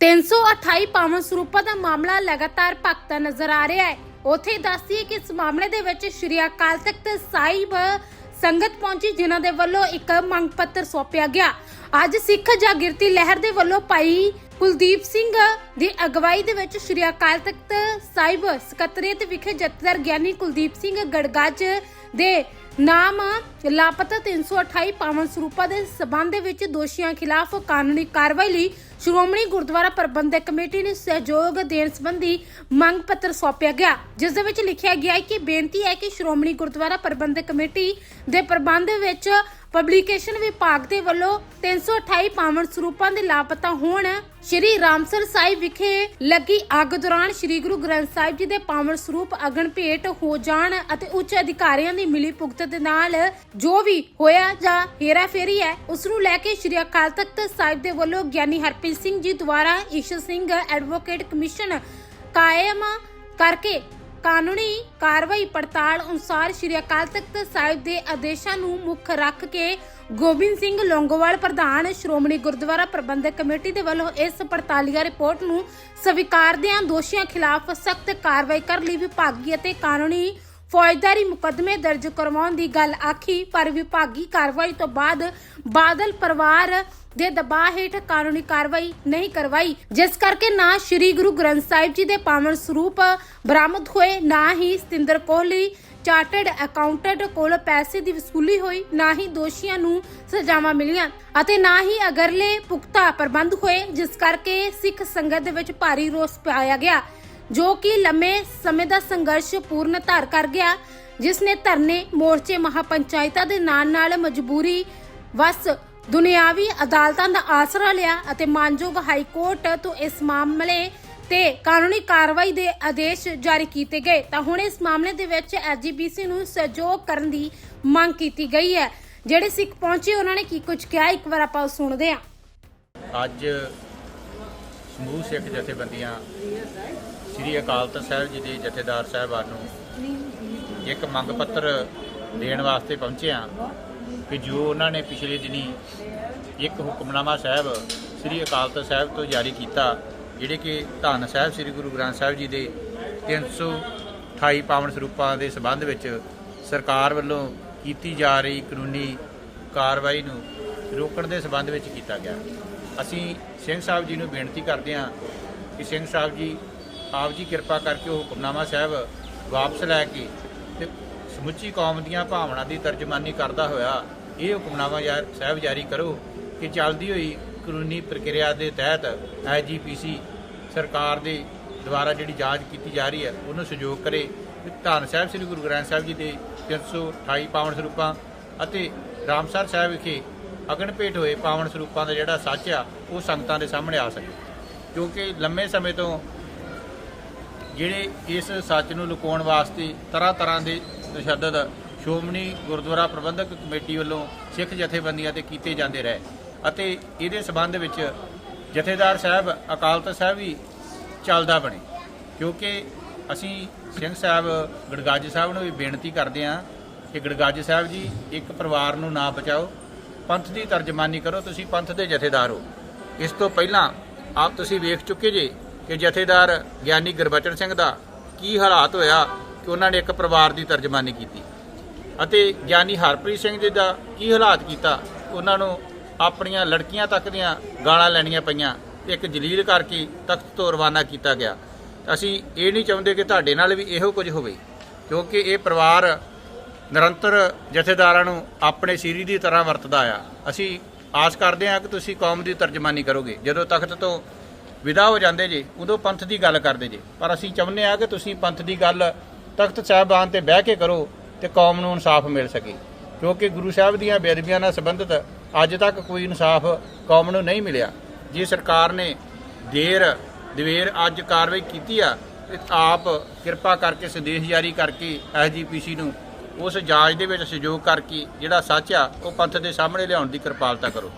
328 ਪਾਵਨ ਸਰੂਪਾਂ ਦਾ ਮਾਮਲਾ ਲਗਾਤਾਰ ਭਖਦਾ ਨਜ਼ਰ ਆ ਰਿਹਾ ਹੈ। ਉਥੇ ਦੱਸਦੀ ਕਿ ਇਸ ਮਾਮਲੇ ਦੇ ਵਿੱਚ ਸ਼੍ਰੀ ਅਕਾਲ ਤਖਤ ਸਾਹਿਬ ਸੰਗਤ ਪਹੁੰਚੀ, ਜਿਨ੍ਹਾਂ ਦੇ ਵੱਲੋਂ ਇੱਕ ਮੰਗ ਪੱਤਰ ਸੌਂਪਿਆ ਗਿਆ। ਅੱਜ ਸਿੱਖ ਜਾਗਿਰਤੀ ਲਹਿਰ ਦੇ ਵੱਲੋਂ ਭਾਈ ਕੁਲਦੀਪ ਸਿੰਘ ਦੀ ਅਗਵਾਈ ਦੇ ਵਿੱਚ ਸ਼੍ਰੀ ਅਕਾਲ ਤਖਤ ਸਾਹਿਬ ਸਕੱਤਰੇਤ ਵਿਖੇ ਜਥੇਦਾਰ ਗਿਆਨੀ ਕੁਲਦੀਪ ਸਿੰਘ ਗੜਗੱਜ ਦੇ ਨਾਮ ਲਾਪਤਾ 328 ਪਾਵਨ ਸਰੂਪਾਂ ਦੇ ਸਬੰਧ ਦੇ ਵਿੱਚ ਦੋਸ਼ੀਆਂ ਖਿਲਾਫ ਕਾਨੂੰਨੀ ਕਾਰਵਾਈ ਲਈ ਸ਼੍ਰੋਮਣੀ ਗੁਰਦੁਆਰਾ ਪ੍ਰਬੰਧਕ ਕਮੇਟੀ ਨੂੰ ਸਹਿਯੋਗ ਦੇਣ ਸੰਬੰਧੀ ਮੰਗ ਪੱਤਰ ਸੌਂਪਿਆ ਗਿਆ, ਜਿਸ ਦੇ ਵਿੱਚ ਲਿਖਿਆ ਗਿਆ ਹੈ ਕਿ ਬੇਨਤੀ ਹੈ ਕਿ ਸ਼੍ਰੋਮਣੀ ਗੁਰਦੁਆਰਾ ਪ੍ਰਬੰਧਕ ਕਮੇਟੀ ਦੇ ਪ੍ਰਬੰਧ ਵਿੱਚ ਪਬਲੀਕੇਸ਼ਨ ਵਿਭਾਗ ਦੇ ਵੱਲੋਂ 328 ਪਾਵਨ ਸਰੂਪਾਂ ਦੇ ਲਾਪਤਾ ਹੋਣ ਸ਼੍ਰੀ ਰਾਮਸਰ ਸਾਹਿਬ ਵਿਖੇ ਲੱਗੀ ਅੱਗ ਦੌਰਾਨ ਸ਼੍ਰੀ ਗੁਰੂ ਗ੍ਰੰਥ ਸਾਹਿਬ ਜੀ ਦੇ ਪਾਵਨ ਸਰੂਪ ਅਗਨ ਭੇਟ ਹੋ ਜਾਣ ਅਤੇ ਉੱਚ ਅਧਿਕਾਰੀਆਂ ਦੀ ਮਿਲੀ ਭੁਗਤ ਦੇ ਨਾਲ ਜੋ ਵੀ ਹੋਇਆ ਜਾਂ ਹੇਰਾ ਹੈ, ਉਸ ਨੂੰ ਲੈ ਕੇ ਸ਼੍ਰੀ ਅਕਾਲ ਤਖਤ ਸਾਹਿਬ ਦੇ ਵੱਲੋਂ ਗਿਆਨੀ ਹਰਪ੍ਰੀਤ ਸਿੰਘ ਜੀ ਦੁਆਰਾ ਈਸ਼ਰ ਸਿੰਘ ਐਡਵੋਕੇਟ ਕਮਿਸ਼ਨ ਕਾਇਮ ਕਰਕੇ ਕਾਨੂੰਨੀ ਕਾਰਵਾਈ ਪੜਤਾਲ ਅਨੁਸਾਰ ਸ਼੍ਰੀ ਅਕਾਲ ਤਖਤ ਸਾਹਿਬ ਦੇ ਆਦੇਸ਼ਾਂ ਨੂੰ ਮੁੱਖ ਰੱਖ ਕੇ ਗੋਬਿੰਦ ਸਿੰਘ ਲੌਂਗੋਵਾਲ, ਪ੍ਰਧਾਨ ਸ਼੍ਰੋਮਣੀ ਗੁਰਦੁਆਰਾ ਪ੍ਰਬੰਧਕ ਕਮੇਟੀ ਦੇ ਵੱਲੋਂ ਇਸ ਪੜਤਾਲੀਆ ਰਿਪੋਰਟ ਨੂੰ ਸਵੀਕਾਰਦਿਆਂ ਦੋਸ਼ੀਆਂ ਖਿਲਾਫ ਸਖਤ ਕਾਰਵਾਈ ਕਰਨ ਲਈ ਵਿਭਾਗੀ ਅਤੇ ਕਾਨੂੰਨੀ ਫੌਜਦਾਰੀ ਮੁਕੱਦਮੇ ਦਰਜ ਕਰਵਾਉਣ ਦੀ ਗੱਲ ਆਖੀ, ਪਰ ਵਿਭਾਗੀ ਕਾਰਵਾਈ ਤੋਂ ਬਾਅਦ ਬਾਦਲ ਪਰਿਵਾਰ ਦੇ ਦਬਾਅ ਹੇਠ ਕਾਨੂੰਨੀ ਕਾਰਵਾਈ ਨਹੀਂ ਕਰਵਾਈ। ਜਿਸ ਕਰਕੇ ਨਾ ਸ੍ਰੀ ਗੁਰੂ ਗ੍ਰੰਥ ਸਾਹਿਬ ਜੀ ਦੇ ਪਾਵਨ ਸਰੂਪ ਬਰਾਮਦ ਹੋਏ, ਨਾ ਹੀ ਸਤਿੰਦਰ ਕੋਹਲੀ ਚਾਰਟਰਡ ਅਕਾਊਂਟੈਂਟ ਕੋਲ ਪੈਸੇ ਦੀ ਵਸੂਲੀ ਹੋਈ, ਨਾ ਹੀ ਦੋਸ਼ੀਆਂ ਨੂੰ ਸਜ਼ਾਵਾਂ ਮਿਲੀਆਂ ਅਤੇ ਨਾ ਹੀ ਅਗਰਲੇ ਪੁਖਤਾ ਪ੍ਰਬੰਧ ਹੋਏ, ਜਿਸ ਕਰਕੇ ਸਿੱਖ ਸੰਗਤ ਦੇ ਵਿੱਚ ਭਾਰੀ ਰੋਸ ਪਾਇਆ ਗਿਆ। ਜੋ ਕਿ ਲੰਮੇ ਸਮੇਂ ਦਾ ਸੰਘਰਸ਼ ਪੂਰਨ ਧਾਰ ਕਰ ਗਿਆ, ਜਿਸ ਨੇ ਧਰਨੇ, ਮੋਰਚੇ, ਮਹਾਪੰਚਾਇਤਾਂ ਦੇ ਨਾਲ ਨਾਲ ਮਜਬੂਰੀ ਵਸ ਦੁਨਿਆਵੀ ਅਦਾਲਤਾਂ ਦਾ ਆਸਰਾ ਲਿਆ ਅਤੇ ਮਾਨਯੋਗ ਹਾਈ ਕੋਰਟ ਤੋਂ ਇਸ ਮਾਮਲੇ ਤੇ ਕਾਨੂੰਨੀ ਕਾਰਵਾਈ ਦੇ ਆਦੇਸ਼ ਜਾਰੀ ਕੀਤੇ ਗਏ। ਤਾਂ ਹੁਣ ਇਸ ਮਾਮਲੇ ਦੇ ਵਿੱਚ ਐਸਜੀਪੀਸੀ ਨੂੰ ਸਹਿਯੋਗ ਕਰਨ ਦੀ ਮੰਗ ਕੀਤੀ ਗਈ ਹੈ। ਜਿਹੜੇ ਸਿੱਖ ਪਹੁੰਚੇ, ਉਹਨਾਂ ਨੇ ਕੀ ਕੁਝ ਕਿਹਾ? ਇੱਕ ਵਾਰ ਆਪਾਂ ਸੁਣਦੇ ਹਾਂ। ਅੱਜ ਸਮੂਹ ਸਿੱਖ ਜਥੇਬੰਦੀਆਂ ਸ੍ਰੀ ਅਕਾਲ ਤਖਤ ਸਾਹਿਬ ਜੀ ਦੇ ਜਥੇਦਾਰ ਸਾਹਿਬਾਨ ਨੂੰ ਇੱਕ ਮੰਗ ਪੱਤਰ ਦੇਣ ਵਾਸਤੇ ਪਹੁੰਚੇ ਹਾਂ ਕਿ ਜੋ ਉਹਨਾਂ ਨੇ ਪਿਛਲੇ ਦਿਨੀ ਇੱਕ ਹੁਕਮਨਾਮਾ ਸਾਹਿਬ ਸ੍ਰੀ ਅਕਾਲ ਤਖਤ ਸਾਹਿਬ ਤੋਂ ਜਾਰੀ ਕੀਤਾ, ਜਿਹੜੇ ਕਿ ਧੰਨ ਸਾਹਿਬ ਸ੍ਰੀ ਗੁਰੂ ਗ੍ਰੰਥ ਸਾਹਿਬ ਜੀ ਦੇ 328 ਪਾਵਨ ਸਰੂਪਾਂ ਦੇ ਸਬੰਧ ਵਿੱਚ ਸਰਕਾਰ ਵੱਲੋਂ ਕੀਤੀ ਜਾ ਰਹੀ ਕਾਨੂੰਨੀ ਕਾਰਵਾਈ ਨੂੰ ਰੋਕਣ ਦੇ ਸਬੰਧ ਵਿੱਚ ਕੀਤਾ ਗਿਆ। ਅਸੀਂ ਸਿੰਘ ਸਾਹਿਬ ਜੀ ਨੂੰ ਬੇਨਤੀ ਕਰਦੇ ਹਾਂ ਕਿ ਸਿੰਘ ਸਾਹਿਬ ਜੀ ਆਪ ਜੀ ਕਿਰਪਾ ਕਰਕੇ ਉਹ ਹੁਕਮਨਾਮਾ ਸਾਹਿਬ ਵਾਪਸ ਲੈ ਕੇ ਤੇ ਸਮੁੱਚੀ ਕੌਮ ਦੀਆਂ ਭਾਵਨਾ ਦੀ ਤਰਜਮਾਨੀ ਕਰਦਾ ਹੋਇਆ ਇਹ ਹੁਕਮਨਾਮਾ ਯਾਰ ਸਾਹਿਬ ਜਾਰੀ ਕਰੋ ਕਿ ਚੱਲਦੀ ਹੋਈ ਕਾਨੂੰਨੀ ਪ੍ਰਕਿਰਿਆ ਦੇ ਤਹਿਤ ਐਜੀਪੀਸੀ ਸਰਕਾਰ ਦੇ ਦੁਆਰਾ ਜਿਹੜੀ ਜਾਂਚ ਕੀਤੀ ਜਾ ਰਹੀ ਹੈ, ਉਹਨੂੰ ਸਹਿਯੋਗ ਕਰੇ। ਤੇ ਧੰਨ ਸਾਹਿਬ, ਸ੍ਰੀ ਗੁਰੂ ਗ੍ਰੰਥ ਸਾਹਿਬ ਜੀ ਦੇ 328 ਪਾਵਨ ਸਰੂਪਾਂ ਅਤੇ ਰਾਮਸਰ ਸਾਹਿਬ ਵਿਖੇ ਅਗਨ ਭੇਟ ਹੋਏ ਪਾਵਨ ਸਰੂਪਾਂ ਦਾ ਜਿਹੜਾ ਸੱਚ ਆ, ਉਹ ਸੰਗਤਾਂ ਦੇ ਸਾਹਮਣੇ ਆ ਸਕੇ। ਕਿਉਂਕਿ ਲੰਮੇ ਸਮੇਂ ਤੋਂ ਜਿਹੜੇ ਇਸ ਸੱਚ ਨੂੰ ਲੁਕਾਉਣ ਵਾਸਤੇ ਤਰ੍ਹਾਂ ਤਰ੍ਹਾਂ ਦੇ ਤਸ਼ੱਦਦ ਸ਼੍ਰੋਮਣੀ ਗੁਰਦੁਆਰਾ ਪ੍ਰਬੰਧਕ ਕਮੇਟੀ ਵੱਲੋਂ ਸਿੱਖ ਜਥੇਬੰਦੀਆਂ ਤੇ ਕੀਤੇ ਜਾਂਦੇ ਰਹੇ ਅਤੇ ਇਹਦੇ ਸਬੰਧ ਵਿੱਚ ਜਥੇਦਾਰ ਸਾਹਿਬ ਅਕਾਲ ਤਖਤ ਸਾਹਿਬ ਵੀ ਚੱਲਦਾ ਬਣੇ। ਕਿਉਂਕਿ ਅਸੀਂ ਸਿੰਘ ਸਾਹਿਬ ਗੜਗਾਜ ਸਾਹਿਬ ਨੂੰ ਵੀ ਬੇਨਤੀ ਕਰਦੇ ਹਾਂ ਕਿ ਗੜਗਾਜ ਸਾਹਿਬ ਜੀ, ਇੱਕ ਪਰਿਵਾਰ ਨੂੰ ਨਾ ਬਚਾਓ। ਪੰਥ ਦੀ ਤਰਜਮਾਨੀ ਕਰੋ, ਤੁਸੀਂ ਪੰਥ ਦੇ ਜਥੇਦਾਰ ਹੋ। ਇਸ ਤੋਂ ਪਹਿਲਾਂ ਆਪ ਤੁਸੀਂ ਵੇਖ ਚੁੱਕੇ ਜੇ ਕਿ ਜਥੇਦਾਰ ਗਿਆਨੀ ਗੁਰਬਚਨ ਸਿੰਘ ਦਾ ਕੀ ਹਾਲਾਤ ਹੋਇਆ ਕਿ ਉਹਨਾਂ ਨੇ ਇੱਕ ਪਰਿਵਾਰ ਦੀ ਤਰਜਮਾਨੀ ਕੀਤੀ? ਅਤੇ ਗਿਆਨੀ ਹਰਪ੍ਰੀਤ ਸਿੰਘ ਜੀ ਦਾ ਕੀ ਹਾਲਾਤ ਕੀਤਾ? ਉਹਨਾਂ ਨੂੰ ਆਪਣੀਆਂ ਲੜਕੀਆਂ ਤੱਕ ਦੀਆਂ ਗਾਲਾਂ ਲੈਣੀਆਂ ਪਈਆਂ ਤੇ ਇੱਕ ਜਲੀਲ ਕਰਕੇ ਤਖਤ ਤੋਂ ਰਵਾਨਾ ਕੀਤਾ ਗਿਆ। ਅਸੀਂ ਇਹ ਨਹੀਂ ਚਾਹੁੰਦੇ ਕਿ ਤੁਹਾਡੇ ਨਾਲ ਵੀ ਇਹੋ ਕੁਝ ਹੋਵੇ, ਕਿਉਂਕਿ ਇਹ ਪਰਿਵਾਰ ਨਿਰੰਤਰ ਜਥੇਦਾਰਾਂ ਨੂੰ ਆਪਣੇ ਸੀਰੀ ਦੀ ਤਰ੍ਹਾਂ ਵਰਤਦਾ ਆ। ਅਸੀਂ ਆਸ ਕਰਦੇ ਹਾਂ ਕਿ ਤੁਸੀਂ ਕੌਮ ਦੀ ਤਰਜਮਾਨੀ ਕਰੋਗੇ। ਜਦੋਂ ਤਖਤ ਤੋਂ ਵਿਦਾ ਹੋ ਜਾਂਦੇ ਜੇ, ਉਦੋਂ ਪੰਥ ਦੀ ਗੱਲ ਕਰਦੇ ਜੇ। ਪਰ ਅਸੀਂ ਚਾਹੁੰਦੇ ਹਾਂ ਕਿ ਤੁਸੀਂ ਪੰਥ ਦੀ ਗੱਲ ਤਖਤ ਸਾਹਿਬਾਨ ਤੇ ਬਹਿ ਕੇ ਕਰੋ ਤੇ ਕੌਮ ਨੂੰ ਇਨਸਾਫ ਮਿਲ ਸਕੇ। ਕਿਉਂਕਿ ਗੁਰੂ ਸਾਹਿਬ ਦੀਆਂ ਬੇਅਦਬੀਆਂ ਨਾਲ ਸੰਬੰਧਿਤ ਅੱਜ ਤੱਕ ਕੋਈ ਇਨਸਾਫ ਕੌਮ ਨੂੰ ਨਹੀਂ ਮਿਲਿਆ। ਜੇ ਸਰਕਾਰ ਨੇ ਦੇਰ, ਦਵੇਰ ਅੱਜ ਕਾਰਵਾਈ ਕੀਤੀ ਆ ਆਪ ਕਿਰਪਾ ਕਰਕੇ, ਸੰਦੇਸ਼ ਜਾਰੀ ਕਰਕੇ ਐਸਜੀਪੀਸੀ ਨੂੰ ਉਸ ਜਾਂਚ ਦੇ ਵਿੱਚ ਸਹਿਯੋਗ ਕਰਕੇ ਜਿਹੜਾ ਸੱਚ ਆ, ਉਹ ਪੰਥ ਦੇ ਸਾਹਮਣੇ ਲਿਆਉਣ ਦੀ ਕਿਰਪਾਲਤਾ ਕਰੋ।